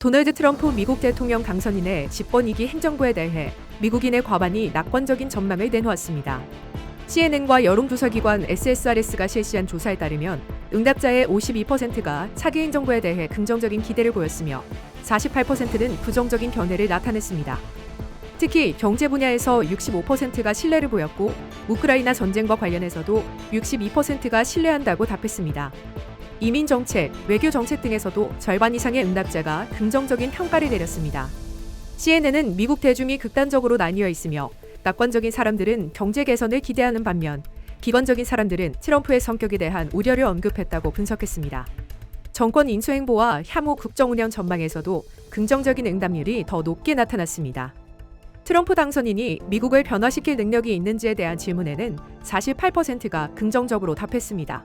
도널드 트럼프 미국 대통령 당선인의 집권 2기 행정부에 대해 미국인의 과반이 낙관적인 전망을 내놓았습니다. CNN과 여론조사기관 SSRS가 실시한 조사에 따르면 응답자의 52%가 차기 행정부에 대해 긍정적인 기대를 보였으며 48%는 부정적인 견해를 나타냈습니다. 특히 경제 분야에서 65%가 신뢰를 보였고 우크라이나 전쟁과 관련해서도 62%가 신뢰한다고 답했습니다. 이민 정책, 외교 정책 등에서도 절반 이상의 응답자가 긍정적인 평가를 내렸습니다. CNN은 미국 대중이 극단적으로 나뉘어 있으며 낙관적인 사람들은 경제 개선을 기대하는 반면 비관적인 사람들은 트럼프의 성격에 대한 우려를 언급했다고 분석했습니다. 정권 인수 행보와 향후 국정 운영 전망에서도 긍정적인 응답률이 더 높게 나타났습니다. 트럼프 당선인이 미국을 변화시킬 능력이 있는지에 대한 질문에는 48%가 긍정적으로 답했습니다.